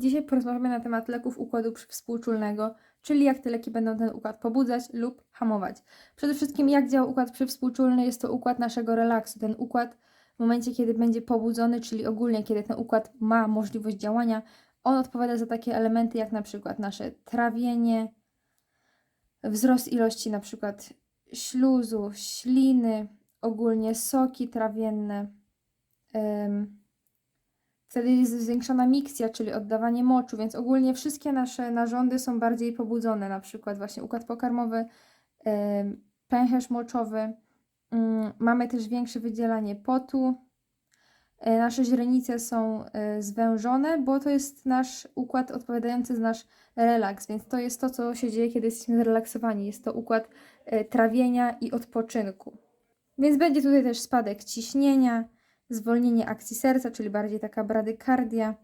Dzisiaj porozmawiamy na temat leków układu przywspółczulnego, czyli jak te leki będą ten układ pobudzać lub hamować. Przede wszystkim jak działa układ przywspółczulny, jest to układ naszego relaksu. Ten układ w momencie, kiedy będzie pobudzony, czyli ogólnie kiedy ten układ ma możliwość działania, on odpowiada za takie elementy jak na przykład nasze trawienie, wzrost ilości na przykład śluzu, śliny, ogólnie soki trawienne. Wtedy jest zwiększona miksja, czyli oddawanie moczu, więc ogólnie wszystkie nasze narządy są bardziej pobudzone, na przykład właśnie układ pokarmowy, pęcherz moczowy. Mm, Mamy też większe wydzielanie potu. E, Nasze źrenice są e, zwężone, bo to jest nasz układ odpowiadający za nasz relaks, więc to jest to, co się dzieje, kiedy jesteśmy zrelaksowani. Jest to układ e, trawienia i odpoczynku. Więc będzie tutaj też spadek ciśnienia, zwolnienie akcji serca, czyli bardziej taka bradykardia,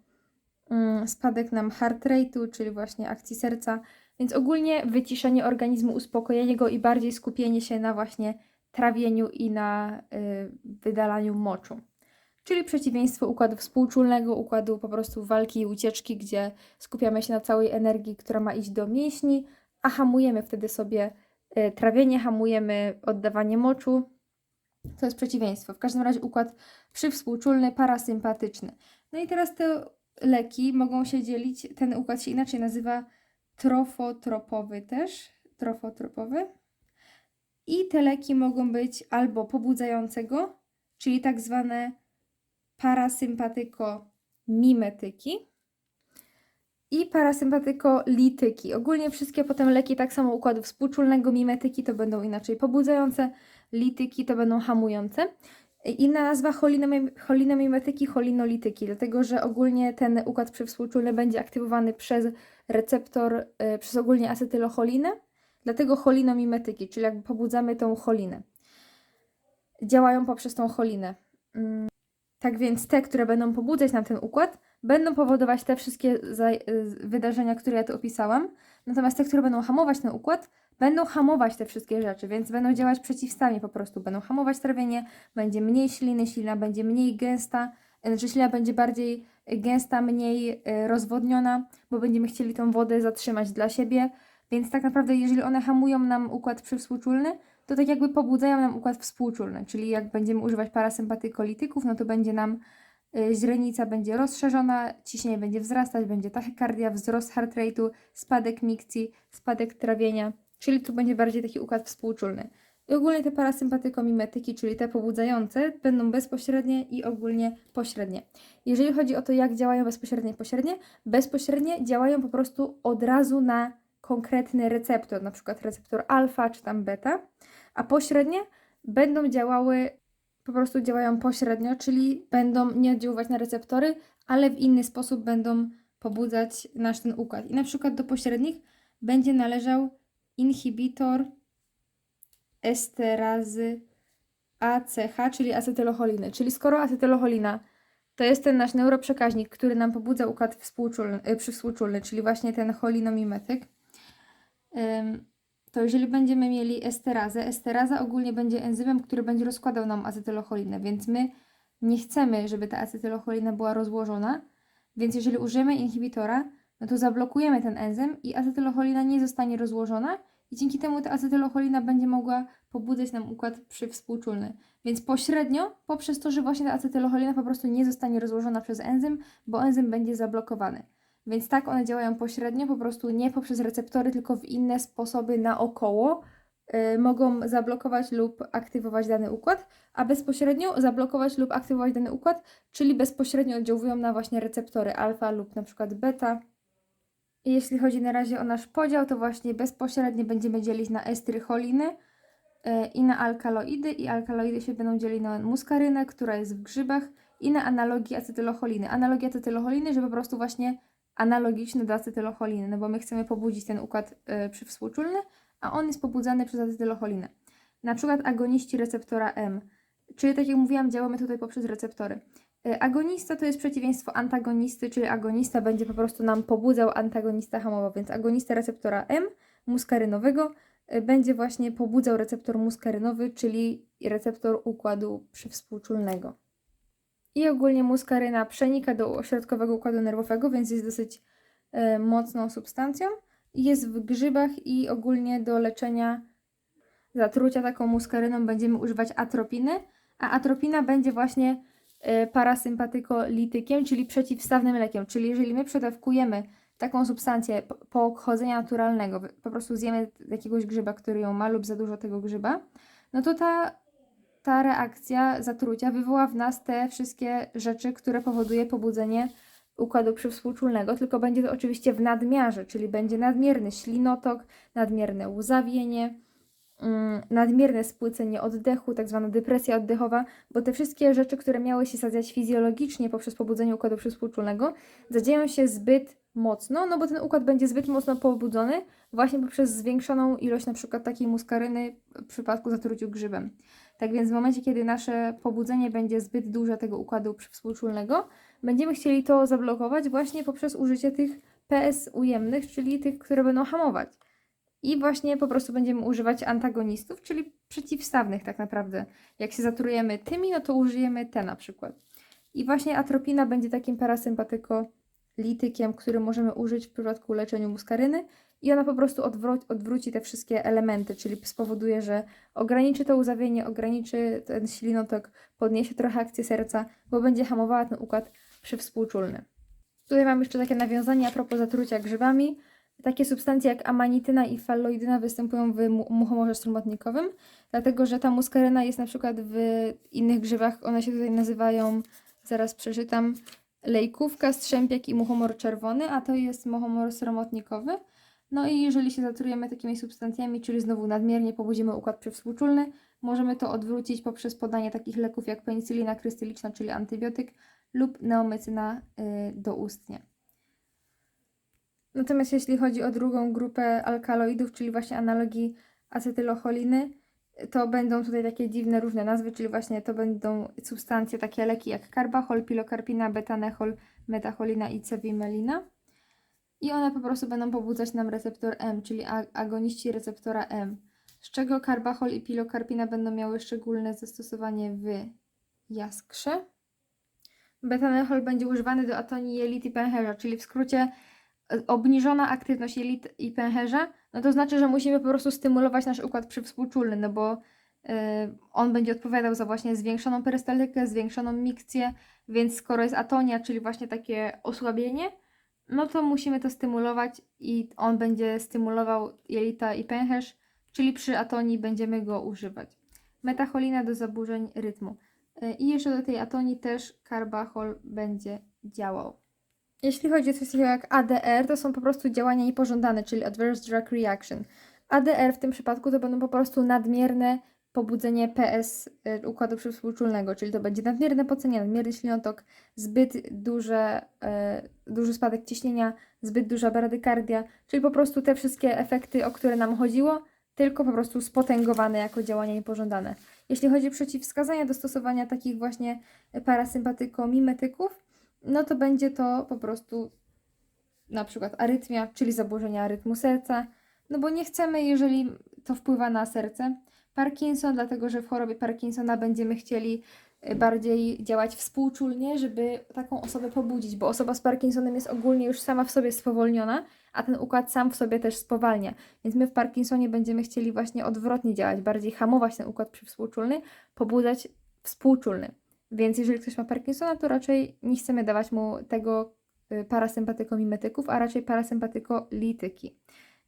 mm, spadek nam heart rate'u, czyli właśnie akcji serca, więc ogólnie wyciszenie organizmu, uspokojenie go i bardziej skupienie się na właśnie trawieniu i na y, wydalaniu moczu. Czyli przeciwieństwo układu współczulnego, układu po prostu walki i ucieczki, gdzie skupiamy się na całej energii, która ma iść do mięśni, a hamujemy wtedy sobie y, trawienie, hamujemy oddawanie moczu. To jest przeciwieństwo. W każdym razie układ przywspółczulny, parasympatyczny. No i teraz te leki mogą się dzielić, ten układ się inaczej nazywa trofotropowy też, trofotropowy. I te leki mogą być albo pobudzającego, czyli tak zwane parasympatyko-mimetyki i parasympatyko-lityki. Ogólnie wszystkie potem leki tak samo układu współczulnego, mimetyki to będą inaczej pobudzające, lityki to będą hamujące. Inna nazwa cholinomi- cholinomimetyki, cholinolityki, dlatego że ogólnie ten układ przywspółczulny będzie aktywowany przez receptor, y, przez ogólnie acetylocholinę, dlatego cholinomimetyki, czyli jakby pobudzamy tą cholinę. Działają poprzez tą cholinę. Mm, Tak więc te, które będą pobudzać nam ten układ, będą powodować te wszystkie y, wydarzenia, które ja tu opisałam, natomiast te, które będą hamować ten układ, będą hamować te wszystkie rzeczy, więc będą działać przeciwstawnie po prostu. Będą hamować trawienie, będzie mniej śliny, ślina będzie mniej gęsta, e, znaczy ślina będzie bardziej gęsta, mniej e, rozwodniona, bo będziemy chcieli tą wodę zatrzymać dla siebie. Więc tak naprawdę, jeżeli one hamują nam układ przywspółczulny, to tak jakby pobudzają nam układ współczulny, czyli jak będziemy używać parasympatykolityków, no to będzie nam y, źrenica będzie rozszerzona, ciśnienie będzie wzrastać, będzie tachykardia, wzrost heart rate'u, spadek mikcji, spadek trawienia, czyli tu będzie bardziej taki układ współczulny. I ogólnie te parasympatykomimetyki, czyli te pobudzające, będą bezpośrednie i ogólnie pośrednie. Jeżeli chodzi o to, jak działają bezpośrednie i pośrednie, bezpośrednie działają po prostu od razu na konkretny receptor, na przykład receptor alfa czy tam beta, a pośrednie będą działały, po prostu działają pośrednio, czyli będą nie oddziaływać na receptory, ale w inny sposób będą pobudzać nasz ten układ. I na przykład do pośrednich będzie należał inhibitor esterazy ACH, czyli acetylocholiny. Czyli skoro acetylocholina to jest ten nasz neuroprzekaźnik, który nam pobudza układ współczulny, y, przywspółczulny, czyli właśnie ten cholinomimetyk, to jeżeli będziemy mieli esterazę, esteraza ogólnie będzie enzymem, który będzie rozkładał nam acetylocholinę, więc my nie chcemy, żeby ta acetylocholina była rozłożona, więc jeżeli użyjemy inhibitora, no to zablokujemy ten enzym i acetylocholina nie zostanie rozłożona i dzięki temu ta acetylocholina będzie mogła pobudzać nam układ przywspółczulny. Więc pośrednio, poprzez to, że właśnie ta acetylocholina po prostu nie zostanie rozłożona przez enzym, bo enzym będzie zablokowany. Więc tak one działają pośrednio, po prostu nie poprzez receptory, tylko w inne sposoby naokoło y, mogą zablokować lub aktywować dany układ, a bezpośrednio zablokować lub aktywować dany układ, czyli bezpośrednio oddziałują na właśnie receptory alfa lub na przykład beta. Jeśli chodzi na razie o nasz podział, to właśnie bezpośrednio będziemy dzielić na estrycholiny y, i na alkaloidy i alkaloidy się będą dzielić na muskarynę, która jest w grzybach i na analogii acetylocholiny. Analogia acetylocholiny, że po prostu właśnie analogiczny do acetylocholiny, no bo my chcemy pobudzić ten układ y, przywspółczulny, a on jest pobudzany przez acetylocholinę. Na przykład agoniści receptora M, czyli tak jak mówiłam, działamy tutaj poprzez receptory. Y, Agonista to jest przeciwieństwo antagonisty, czyli agonista będzie po prostu nam pobudzał, antagonista hamował, więc agonista receptora M muskarynowego y, będzie właśnie pobudzał receptor muskarynowy, czyli receptor układu przywspółczulnego. I ogólnie muskaryna przenika do środkowego układu nerwowego, więc jest dosyć e, mocną substancją. Jest w grzybach i ogólnie do leczenia zatrucia taką muskaryną będziemy używać atropiny, a atropina będzie właśnie e, parasympatykolitykiem, czyli przeciwstawnym lekiem. Czyli jeżeli my przedawkujemy taką substancję po- pochodzenia naturalnego, po prostu zjemy jakiegoś grzyba, który ją ma lub za dużo tego grzyba, no to ta, ta reakcja zatrucia wywoła w nas te wszystkie rzeczy, które powoduje pobudzenie układu przywspółczulnego, tylko będzie to oczywiście w nadmiarze, czyli będzie nadmierny ślinotok, nadmierne łzawienie, nadmierne spłycenie oddechu, tak zwana depresja oddechowa, bo te wszystkie rzeczy, które miały się zadziać fizjologicznie poprzez pobudzenie układu przywspółczulnego, zadzieją się zbyt mocno, no bo ten układ będzie zbyt mocno pobudzony właśnie poprzez zwiększoną ilość na przykład takiej muskaryny w przypadku zatruciu grzybem. Tak więc w momencie, kiedy nasze pobudzenie będzie zbyt duże tego układu przywspółczulnego, będziemy chcieli to zablokować właśnie poprzez użycie tych PS ujemnych, czyli tych, które będą hamować. I właśnie po prostu będziemy używać antagonistów, czyli przeciwstawnych tak naprawdę. Jak się zatrujemy tymi, no to użyjemy te na przykład. I właśnie atropina będzie takim parasympatykolitykiem, który możemy użyć w przypadku leczenia muskaryny i ona po prostu odwró- odwróci te wszystkie elementy, czyli spowoduje, że ograniczy to łzawienie, ograniczy ten ślinotok, podniesie trochę akcję serca, bo będzie hamowała ten układ przywspółczulny. Tutaj mam jeszcze takie nawiązanie a propos zatrucia grzybami. Takie substancje jak amanityna i falloidyna występują w mu- muchomorze stromotnikowym, dlatego że ta muskaryna jest na przykład w innych grzybach, one się tutaj nazywają, zaraz przeczytam, lejkówka, strzępiak i muchomor czerwony, a to jest muchomor sromotnikowy. No i jeżeli się zatrujemy takimi substancjami, czyli znowu nadmiernie pobudzimy układ przywspółczulny, możemy to odwrócić poprzez podanie takich leków jak penicylina krystyliczna, czyli antybiotyk lub neomycyna y, doustnie. Natomiast jeśli chodzi o drugą grupę alkaloidów, czyli właśnie analogii acetylocholiny, to będą tutaj takie dziwne różne nazwy, czyli właśnie to będą substancje, takie leki jak karbachol, pilokarpina, betanechol, metacholina i cewimelina. I one po prostu będą pobudzać nam receptor M, czyli agoniści receptora M. Z czego karbachol i pilokarpina będą miały szczególne zastosowanie w jaskrze. Betanechol będzie używany do atonii jelit i pęcherza, czyli w skrócie obniżona aktywność jelit i pęcherza, no to znaczy, że musimy po prostu stymulować nasz układ przywspółczulny, no bo e, on będzie odpowiadał za właśnie zwiększoną perystaltykę, zwiększoną mikcję, więc skoro jest atonia, czyli właśnie takie osłabienie, no to musimy to stymulować i on będzie stymulował jelita i pęcherz, czyli przy atonii będziemy go używać. Metacholina do zaburzeń rytmu. E, I jeszcze do tej atonii też karbachol będzie działał. Jeśli chodzi o coś takiego jak ADR, to są po prostu działania niepożądane, czyli Adverse Drug Reaction. ADR w tym przypadku to będą po prostu nadmierne pobudzenie PS y, układu przywspółczulnego, czyli to będzie nadmierne pocenie, nadmierny ślinotok, zbyt duże, e, duży spadek ciśnienia, zbyt duża bradykardia, czyli po prostu te wszystkie efekty, o które nam chodziło, tylko po prostu spotęgowane jako działania niepożądane. Jeśli chodzi o przeciwwskazania do stosowania takich właśnie parasympatykomimetyków, no to będzie to po prostu na przykład arytmia, czyli zaburzenia rytmu serca, no bo nie chcemy, jeżeli to wpływa na serce. Parkinson, dlatego że w chorobie Parkinsona będziemy chcieli y, bardziej działać współczulnie, żeby taką osobę pobudzić, bo osoba z Parkinsonem jest ogólnie już sama w sobie spowolniona, a ten układ sam w sobie też spowalnia. Więc my w Parkinsonie będziemy chcieli właśnie odwrotnie działać, bardziej hamować ten układ przywspółczulny, pobudzać współczulny. Więc jeżeli ktoś ma Parkinsona, to raczej nie chcemy dawać mu tego y, parasympatykomimetyków, a raczej parasympatykolityki.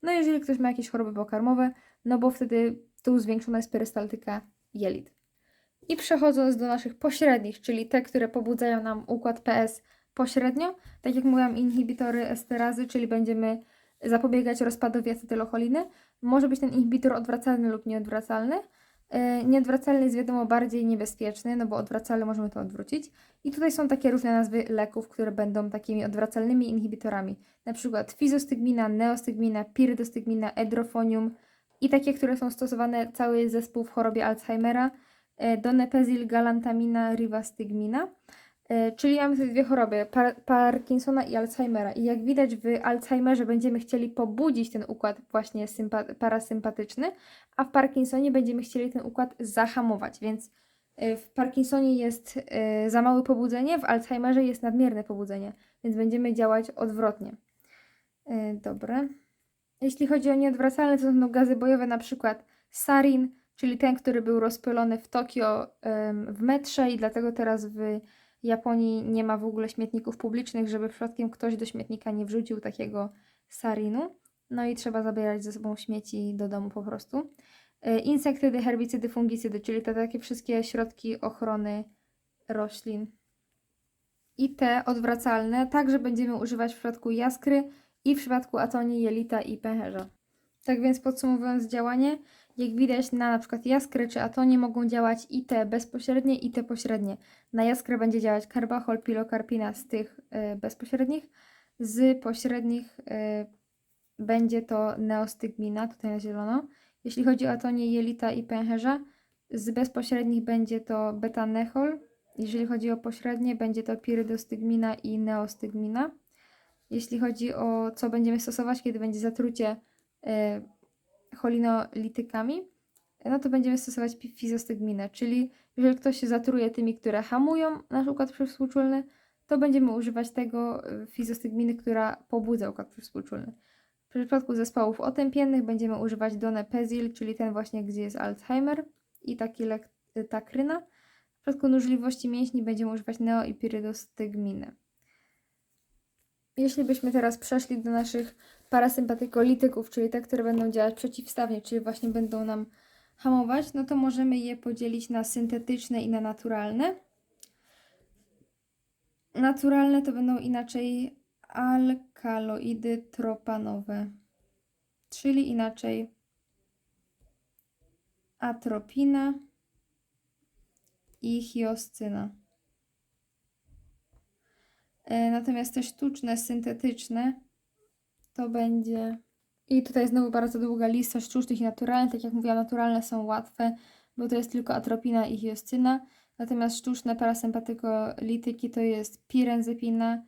No jeżeli ktoś ma jakieś choroby pokarmowe, no bo wtedy tu zwiększona jest perystaltyka jelit. I przechodząc do naszych pośrednich, czyli te, które pobudzają nam układ PS pośrednio, tak jak mówiłam, inhibitory esterazy, czyli będziemy zapobiegać rozpadowi acetylocholiny. Może być ten inhibitor odwracalny lub nieodwracalny. E, Nieodwracalny jest wiadomo bardziej niebezpieczny, no bo odwracalny możemy to odwrócić. I tutaj są takie różne nazwy leków, które będą takimi odwracalnymi inhibitorami. Na przykład fizostygmina, neostygmina, piridostygmina, edrofonium i takie, które są stosowane cały zespół w chorobie Alzheimera, e, donepezil, galantamina, rivastygmina. E, Czyli mamy te dwie choroby, par Parkinsona i Alzheimera. I jak widać w Alzheimerze będziemy chcieli pobudzić ten układ właśnie sympa- parasympatyczny, a w Parkinsonie będziemy chcieli ten układ zahamować, więc Y, W Parkinsonie jest y, za małe pobudzenie, w Alzheimerze jest nadmierne pobudzenie, więc będziemy działać odwrotnie. Dobra. Jeśli chodzi o nieodwracalne, to są gazy bojowe, na przykład sarin, czyli ten, który był rozpylony w Tokio w metrze i dlatego teraz w Japonii nie ma w ogóle śmietników publicznych, żeby przypadkiem ktoś do śmietnika nie wrzucił takiego sarinu. No i trzeba zabierać ze sobą śmieci do domu po prostu. E, Insektydy, herbicydy, fungicydy, czyli te takie wszystkie środki ochrony roślin. I te odwracalne także będziemy używać w przypadku jaskry i w przypadku atonii, jelita i pęcherza. Tak więc podsumowując działanie, jak widać na na przykład jaskry czy atonie mogą działać i te bezpośrednie i te pośrednie. Na jaskrę będzie działać karbachol, pilokarpina z tych y, bezpośrednich, z pośrednich y, będzie to neostygmina, tutaj na zielono. Jeśli chodzi o atonie, jelita i pęcherza, z bezpośrednich będzie to betanechol. Jeżeli chodzi o pośrednie, będzie to pirydostygmina i neostygmina. Jeśli chodzi o co będziemy stosować, kiedy będzie zatrucie y, cholinolitykami, no to będziemy stosować fizostygminę, czyli jeżeli ktoś się zatruje tymi, które hamują nasz układ przywspółczulny, to będziemy używać tego y, fizostygminy, która pobudza układ przywspółczulny. W przypadku zespołów otępiennych będziemy używać donepezil, czyli ten właśnie, gdzie jest Alzheimer i taki lek y, takryna. W przypadku nużliwości mięśni będziemy używać neo i pirydostygminy. Jeśli byśmy teraz przeszli do naszych parasympatykolityków, czyli te, które będą działać przeciwstawnie, czyli właśnie będą nam hamować, no to możemy je podzielić na syntetyczne i na naturalne. Naturalne to będą inaczej alkaloidy tropanowe, czyli inaczej atropina i hioscyna. E, Natomiast te sztuczne, syntetyczne to będzie. I tutaj znowu bardzo długa lista sztucznych i naturalnych. Tak jak mówiłam, naturalne są łatwe, bo to jest tylko atropina i hioscyna. Natomiast sztuczne parasympatykolityki to jest pirenzypina,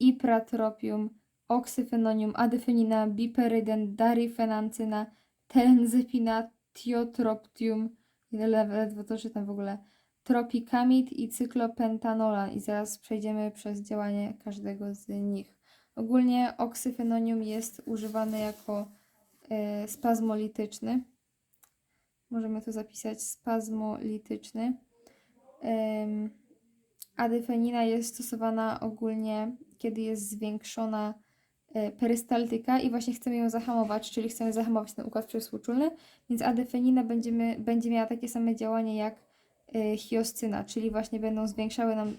ipratropium, oksyfenonium, adyfenina, biperyden, darifenancyna, tenzypina, tiotroptium. Ledwo to czytam w ogóle tropikamid i cyklopentanolan i zaraz przejdziemy przez działanie każdego z nich. Ogólnie oksyfenonium jest używany jako e, spazmolityczny. Możemy to zapisać spazmolityczny. Em, adyfenina jest stosowana ogólnie, kiedy jest zwiększona e, perystaltyka i właśnie chcemy ją zahamować, czyli chcemy zahamować ten układ przywspółczulny, więc adyfenina będziemy, będzie miała takie same działanie jak y, hioscyna, czyli właśnie będą zwiększały nam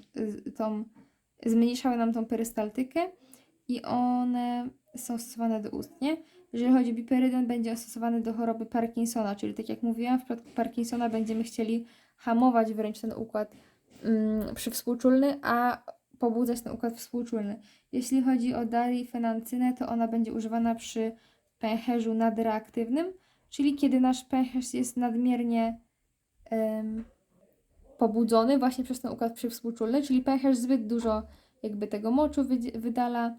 tą, zmniejszały nam tą perystaltykę i one są stosowane do ustnie. Jeżeli chodzi o biperydon, będzie stosowany do choroby Parkinsona, czyli tak jak mówiłam, w przypadku Parkinsona będziemy chcieli hamować wręcz ten układ mm, przywspółczulny, a pobudzać ten układ współczulny. Jeśli chodzi o darifenancynę, to ona będzie używana przy pęcherzu nadreaktywnym, czyli kiedy nasz pęcherz jest nadmiernie em, pobudzony właśnie przez ten układ przywspółczulny, czyli pęcherz zbyt dużo jakby tego moczu wydala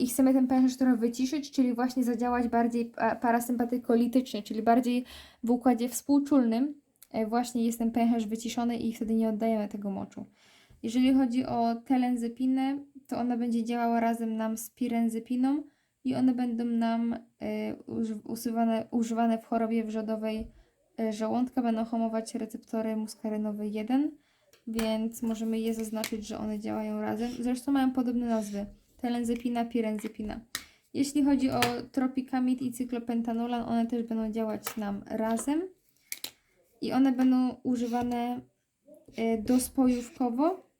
i chcemy ten pęcherz trochę wyciszyć, czyli właśnie zadziałać bardziej pa- parasympatykolitycznie, czyli bardziej w układzie współczulnym e, właśnie jest ten pęcherz wyciszony i wtedy nie oddajemy tego moczu. Jeżeli chodzi o telenzypinę, to ona będzie działała razem nam z pirenzypiną i one będą nam e, usuwane, używane w chorobie wrzodowej e, żołądka, będą hamować receptory muskarynowe 1, więc możemy je zaznaczyć, że one działają razem. Zresztą mają podobne nazwy. Telenzypina, pirenzypina. Jeśli chodzi o tropikamid i cyklopentanolan, one też będą działać nam razem i one będą używane e, dospojówkowo,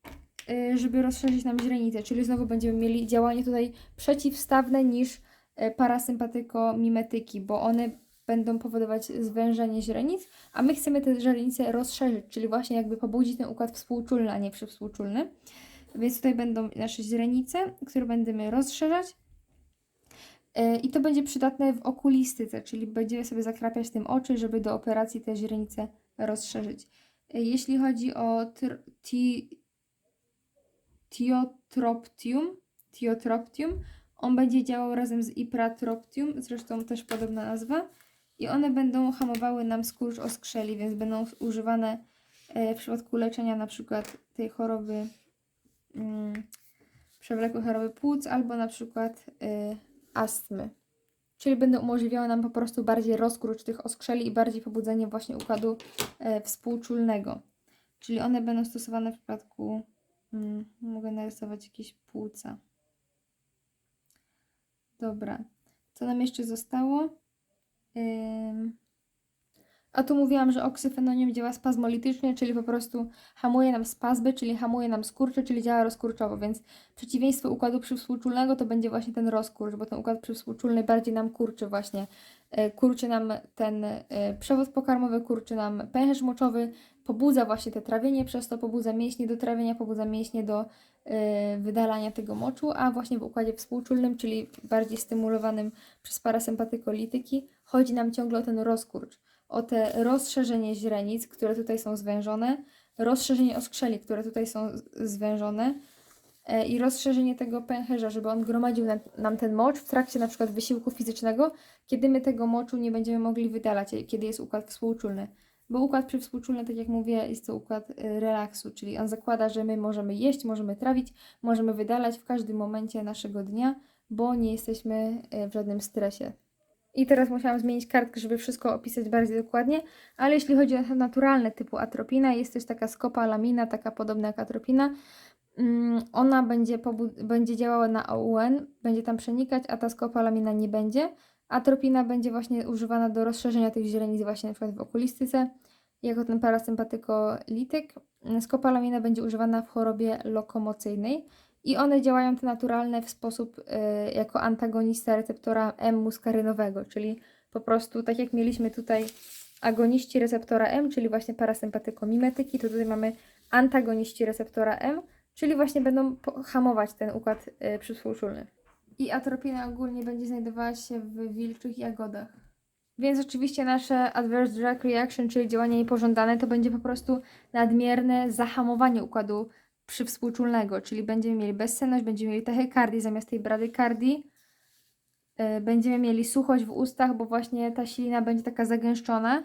e, żeby rozszerzyć nam źrenicę, czyli znowu będziemy mieli działanie tutaj przeciwstawne niż e, parasympatykomimetyki, bo one będą powodować zwężenie źrenic, a my chcemy te źrenice rozszerzyć, czyli właśnie jakby pobudzić ten układ współczulny, a nie przywspółczulny. Więc tutaj będą nasze źrenice, które będziemy rozszerzać. E, I to będzie przydatne w okulistyce, czyli będziemy sobie zakrapiać tym oczy, żeby do operacji te źrenice rozszerzyć. E, Jeśli chodzi o tr- ti- tiotroptium, tiotroptium, on będzie działał razem z ipratroptium, zresztą też podobna nazwa, i one będą hamowały nam skurcz oskrzeli, więc będą używane e, w przypadku leczenia na przykład tej choroby, mm, przewlekłej choroby płuc albo na przykład e, astmy. Czyli będą umożliwiały nam po prostu bardziej rozkrócz tych oskrzeli i bardziej pobudzenie właśnie układu e, współczulnego. Czyli one będą stosowane w przypadku, mm, mogę narysować jakieś płuca. Dobra, co nam jeszcze zostało? Ym... A tu mówiłam, że oksyfenonium działa spazmolitycznie, czyli po prostu hamuje nam spazmy, czyli hamuje nam skurcze, czyli działa rozkurczowo, więc przeciwieństwo układu przywspółczulnego to będzie właśnie ten rozkurcz, bo ten układ przywspółczulny bardziej nam kurczy właśnie. E, Kurczy nam ten e, przewód pokarmowy, kurczy nam pęcherz moczowy, pobudza właśnie te trawienie, przez to pobudza mięśnie do trawienia, pobudza mięśnie do e, wydalania tego moczu, a właśnie w układzie współczulnym, czyli bardziej stymulowanym przez parasympatykolityki, chodzi nam ciągle o ten rozkurcz o te rozszerzenie źrenic, które tutaj są zwężone, rozszerzenie oskrzeli, które tutaj są zwężone e, i rozszerzenie tego pęcherza, żeby on gromadził nam, ten mocz w trakcie na przykład wysiłku fizycznego, kiedy my tego moczu nie będziemy mogli wydalać, e, kiedy jest układ współczulny. Bo układ przywspółczulny, tak jak mówię, jest to układ e, relaksu, czyli on zakłada, że my możemy jeść, możemy trawić, możemy wydalać w każdym momencie naszego dnia, bo nie jesteśmy w żadnym stresie. I teraz musiałam zmienić kartkę, żeby wszystko opisać bardziej dokładnie, ale jeśli chodzi o naturalne typu atropina, jest też taka skopalamina, taka podobna jak atropina. Mm, Ona będzie, będzie działała na OUN, będzie tam przenikać, a ta skopalamina nie będzie. Atropina będzie właśnie używana do rozszerzenia tych źrenic właśnie przykład w okulistyce, jako ten parasympatykolityk. Skopalamina będzie używana w chorobie lokomocyjnej. I one działają te naturalne w sposób y, jako antagonista receptora M muskarynowego, czyli po prostu tak jak mieliśmy tutaj agoniści receptora M, czyli właśnie parasympatykomimetyki, to tutaj mamy antagoniści receptora M, czyli właśnie będą hamować ten układ y, przywspółczulny. I atropina ogólnie będzie znajdowała się w wilczych jagodach. Więc oczywiście nasze adverse drug reaction, czyli działanie niepożądane, to będzie po prostu nadmierne zahamowanie układu przywspółczulnego, czyli będziemy mieli bezsenność, będziemy mieli tachykardię zamiast tej bradykardii, Yy, będziemy mieli suchość w ustach, bo właśnie ta ślina będzie taka zagęszczona,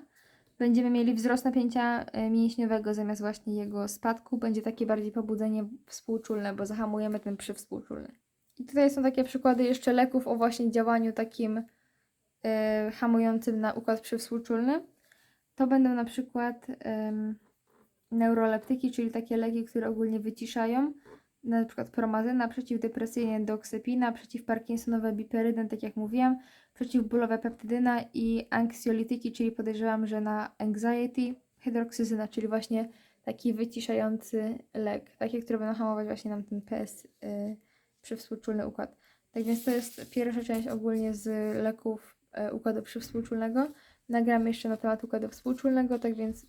będziemy mieli wzrost napięcia yy, mięśniowego zamiast właśnie jego spadku, będzie takie bardziej pobudzenie współczulne, bo zahamujemy ten przywspółczulny. I tutaj są takie przykłady jeszcze leków o właśnie działaniu takim yy, hamującym na układ przywspółczulny. To będą na przykład neuroleptyki, czyli takie leki, które ogólnie wyciszają, na przykład promazyna, przeciwdepresyjnie doksepina, przeciwparkinsonowe biperyden, tak jak mówiłam, przeciwbólowe peptydyna i anksjolityki, czyli podejrzewam, że na anxiety, hydroksyzyna, czyli właśnie taki wyciszający lek, takie, które będą hamować właśnie nam ten PS, yy, przywspółczulny układ. Tak więc to jest pierwsza część ogólnie z leków y, układu przywspółczulnego. Nagram jeszcze na temat układu współczulnego, tak więc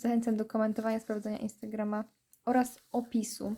Zachęcam do komentowania, sprawdzania Instagrama oraz opisu.